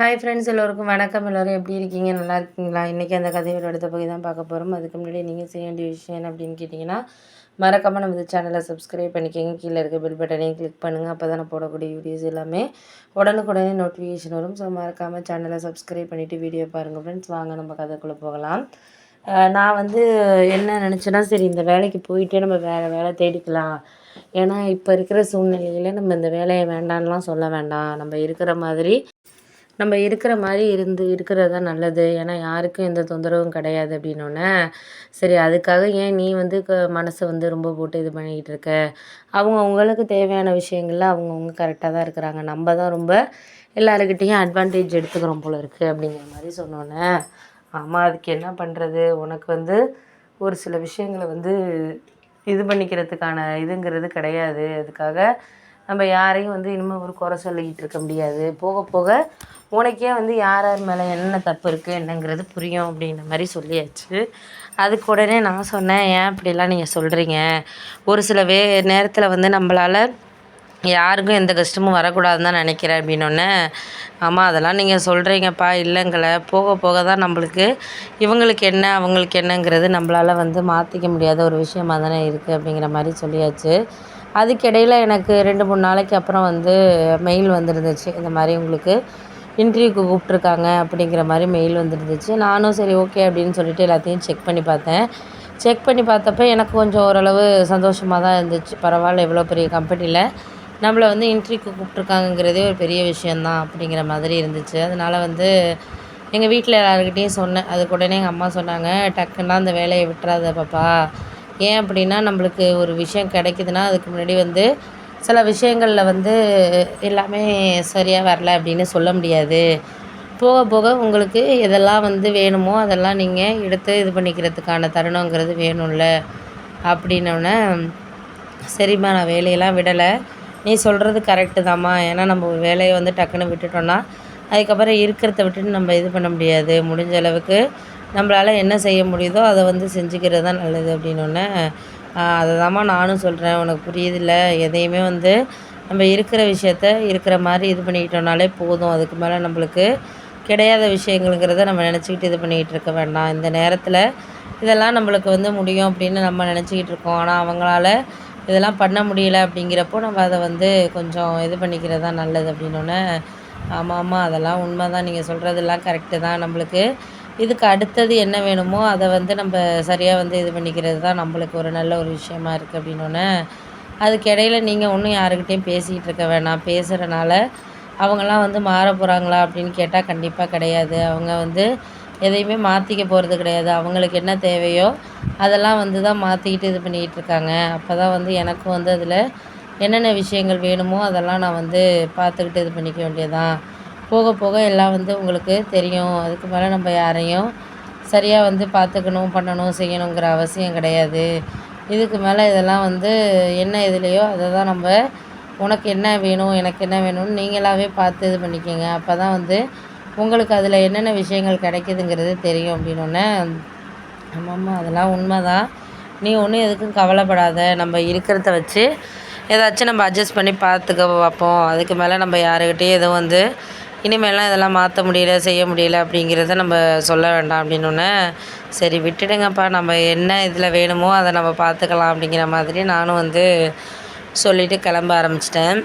Hi friends எல்லோருக்கும் வணக்கம். எல்லோரும் எப்படி இருக்கீங்க? நல்லா இருக்கீங்களா? இன்றைக்கி அந்த கதையோட அடுத்த பகுதி தான் பார்க்க போகிறோம் அதுக்கு முன்னாடி நீங்கள் செய்ய வேண்டிய விஷயம் என்ன அப்படின்னு கேட்டிங்கன்னா மறக்காமல் நம்ம இந்த சேனலை சப்ஸ்கிரைப் பண்ணிக்கோங்க. கீழே இருக்க பில் பட்டனையும் கிளிக் பண்ணுங்கள் அப்போ தான் நான் போடக்கூடிய வீடியோஸ் எல்லாமே உடனுக்குடனே நோட்டிஃபிகேஷன் வரும். ஸோ மறக்காமல் சேனலை சப்ஸ்கிரைப் பண்ணிவிட்டு வீடியோ பாருங்கள் ஃப்ரெண்ட்ஸ் வாங்க நம்ம கதைக்குள்ளே போகலாம். நான் வந்து என்ன நினச்சேன்னா சரி இந்த வேலைக்கு போயிட்டே நம்ம வேறு வேலை தேடிக்கலாம். ஏன்னா இப்போ இருக்கிற சூழ்நிலையில் நம்ம இந்த வேலையை வேண்டான்லாம் சொல்ல வேண்டாம். நம்ம இருக்கிற மாதிரி நம்ம இருக்கிற மாதிரி இருந்து இருக்கிறது தான் நல்லது. ஏன்னா யாருக்கும் எந்த தொந்தரவும் கிடையாது அப்படின்னோடனே சரி அதுக்காக ஏன் நீ வந்து க மனசை வந்து ரொம்ப போட்டு இது பண்ணிக்கிட்டு இருக்க? அவங்க அவங்களுக்கு தேவையான விஷயங்கள்ல அவங்கவுங்க கரெக்டாக தான் இருக்கிறாங்க. நம்ம தான் ரொம்ப எல்லாருக்கிட்டேயும் அட்வான்டேஜ் எடுத்துக்கிறோம் போல இருக்குது அப்படிங்கிற மாதிரி சொன்னோன்னே ஆமாம் அதுக்கு என்ன பண்ணுறது உனக்கு வந்து ஒரு சில விஷயங்களை வந்து இது பண்ணிக்கிறதுக்கான இதுங்கிறது கிடையாது. அதுக்காக நம்ம யாரையும் வந்து இனிமேல் ஒரு குறை சொல்லிக்கிட்டு இருக்க முடியாது. போக போக உனக்கே வந்து யார் யார் மேலே என்ன தப்பு இருக்குது என்னங்கிறது புரியும் அப்படின்ற மாதிரி சொல்லியாச்சு. அதுக்கு உடனே நான் சொன்னேன் ஏன் இப்படிலாம் நீங்கள் சொல்கிறீங்க ஒரு சில வே நேரத்தில் வந்து நம்மளால் யாருக்கும் எந்த கஷ்டமும் வரக்கூடாதுன்னு தான் நினைக்கிறேன் அப்படின்னோடனே ஆமாம் அதெல்லாம் நீங்கள் சொல்கிறீங்கப்பா இல்லைங்கள. போக போக தான் நம்மளுக்கு இவங்களுக்கு என்ன அவங்களுக்கு என்னங்கிறது நம்மளால் வந்து மாற்றிக்க முடியாத ஒரு விஷயமா தானே இருக்குது அப்படிங்கிற மாதிரி சொல்லியாச்சு. அதுக்கிடையில் எனக்கு ரெண்டு மூணு நாளைக்கு அப்புறம் வந்து மெயில் வந்துருந்துச்சு இந்த மாதிரி உங்களுக்கு. இன்டர்வியூக்கு கூப்பிட்ருக்காங்க அப்படிங்கிற மாதிரி மெயில் வந்துருந்துச்சு. நானும் சரி ஓகே அப்படின்னு சொல்லிட்டு எல்லாத்தையும் செக் பண்ணி பார்த்தேன். செக் பண்ணி பார்த்தப்ப எனக்கு கொஞ்சம் ஓரளவு சந்தோஷமாக தான் இருந்துச்சு. பரவாயில்ல இவ்வளோ பெரிய கம்பெனியில் நம்மளை வந்து இன்டர்வியூக்கு கூப்பிட்ருக்காங்கங்கிறதே ஒரு பெரிய விஷயந்தான் அப்படிங்கிற மாதிரி இருந்துச்சு. அதனால் வந்து எங்கள் வீட்டில் எல்லாருக்கிட்டேயும் சொன்னேன். அதுக்கு உடனே எங்கள் அம்மா சொன்னாங்க டக்குன்னா அந்த வேலையை விட்டுறாத பாப்பா. ஏன் அப்படின்னா நம்மளுக்கு ஒரு விஷயம் கிடைக்குதுன்னா அதுக்கு முன்னாடி வந்து சில விஷயங்களில் வந்து எல்லாமே சரியாக வரல அப்படின்னு சொல்ல முடியாது. போக போக உங்களுக்கு எதெல்லாம் வந்து வேணுமோ அதெல்லாம் நீங்கள் எடுத்து இது பண்ணிக்கிறதுக்கான தருணங்கிறது வேணும்ல. அப்படின்னோடனே சரிம்மா நான் வேலையெல்லாம் விடலை. நீ சொல்கிறது கரெக்டு தாம்மா. ஏன்னா நம்ம வேலையை வந்து டக்குன்னு விட்டுட்டோன்னா அதுக்கப்புறம் இருக்கிறத விட்டுட்டு நம்ம இது பண்ண முடியாது. முடிஞ்ச அளவுக்கு நம்மளால் என்ன செய்ய முடியுதோ அதை வந்து செஞ்சுக்கிறது தான் நல்லது. அப்படின்னோடனே அதை தாம்மா நானும் சொல்கிறேன் உனக்கு புரியுதில்ல? எதையுமே வந்து நம்ம இருக்கிற விஷயத்த இருக்கிற மாதிரி இது பண்ணிக்கிட்டோம்னாலே போதும். அதுக்கு மேலே நம்மளுக்கு கிடையாத விஷயங்களுங்கிறத நம்ம நினச்சிக்கிட்டு இது பண்ணிக்கிட்டு இருக்க வேண்டாம். இந்த நேரத்தில் இதெல்லாம் நம்மளுக்கு வந்து முடியும் அப்படின்னு நம்ம நினச்சிக்கிட்டு இருக்கோம். ஆனால் அவங்களால இதெல்லாம் பண்ண முடியல அப்படிங்கிறப்போ நம்ம அதை வந்து கொஞ்சம் இது பண்ணிக்கிறது தான் நல்லது அப்படின்னோடனே ஆமாம் ஆமாம் அதெல்லாம் உண்மை தான் நீங்கள் சொல்கிறதெல்லாம் கரெக்டு தான். நம்மளுக்கு இதுக்கு அடுத்தது என்ன வேணுமோ அதை வந்து நம்ம சரியாக வந்து இது பண்ணிக்கிறது தான் நம்மளுக்கு ஒரு நல்ல ஒரு விஷயமா இருக்குது அப்படின்னோடனே அதுக்கு இடையில நீங்கள் ஒன்றும் யாருக்கிட்டேயும் பேசிக்கிட்டு இருக்க வேணாம். பேசுகிறனால அவங்களாம் வந்து மாற போகிறாங்களா அப்படின்னு கேட்டால் கண்டிப்பாக கிடையாது. அவங்க வந்து எதையுமே மாற்றிக்க போகிறது கிடையாது. அவங்களுக்கு என்ன தேவையோ அதெல்லாம் வந்து தான் மாற்றிக்கிட்டு இது பண்ணிக்கிட்டு இருக்காங்க. அப்போ தான் வந்து எனக்கும் வந்து அதில் என்னென்ன விஷயங்கள் வேணுமோ அதெல்லாம் நான் வந்து பார்த்துக்கிட்டு இது பண்ணிக்க வேண்டியதான் போக போக எல்லாம் வந்து உங்களுக்கு தெரியும். அதுக்கு மேலே நம்ம யாரையும் சரியாக வந்து பார்த்துக்கணும் பண்ணணும் செய்யணுங்கிற அவசியம் கிடையாது. இதுக்கு மேலே இதெல்லாம் வந்து என்ன இதுலையோ அதை தான் நம்ம உனக்கு என்ன வேணும் எனக்கு என்ன வேணும்னு நீங்களாகவே பார்த்து இது பண்ணிக்கோங்க. அப்போ தான் வந்து உங்களுக்கு அதில் என்னென்ன விஷயங்கள் கிடைக்குதுங்கிறது தெரியும் அப்படின்னோடனே ஆமாம்மா அதெல்லாம் உண்மை தான் நீ ஒன்றும் எதுக்கும் கவலைப்படாத. நம்ம இருக்கிறத வச்சு ஏதாச்சும் நம்ம அட்ஜஸ்ட் பண்ணி பார்த்துக்க பார்ப்போம். அதுக்கு மேலே நம்ம யாருக்கிட்டேயும் எதுவும் வந்து இனிமேலாம் இதெல்லாம் மாற்ற முடியல செய்ய முடியல அப்படிங்கிறத நம்ம சொல்ல வேண்டாம் அப்படின்னோடனே சரி விட்டுடுங்கப்பா நம்ம என்ன இதில் வேணுமோ அதை நம்ம பார்த்துக்கலாம் அப்படிங்கிற மாதிரி நானும் வந்து சொல்லிவிட்டு கிளம்ப ஆரம்பிச்சிட்டேன்.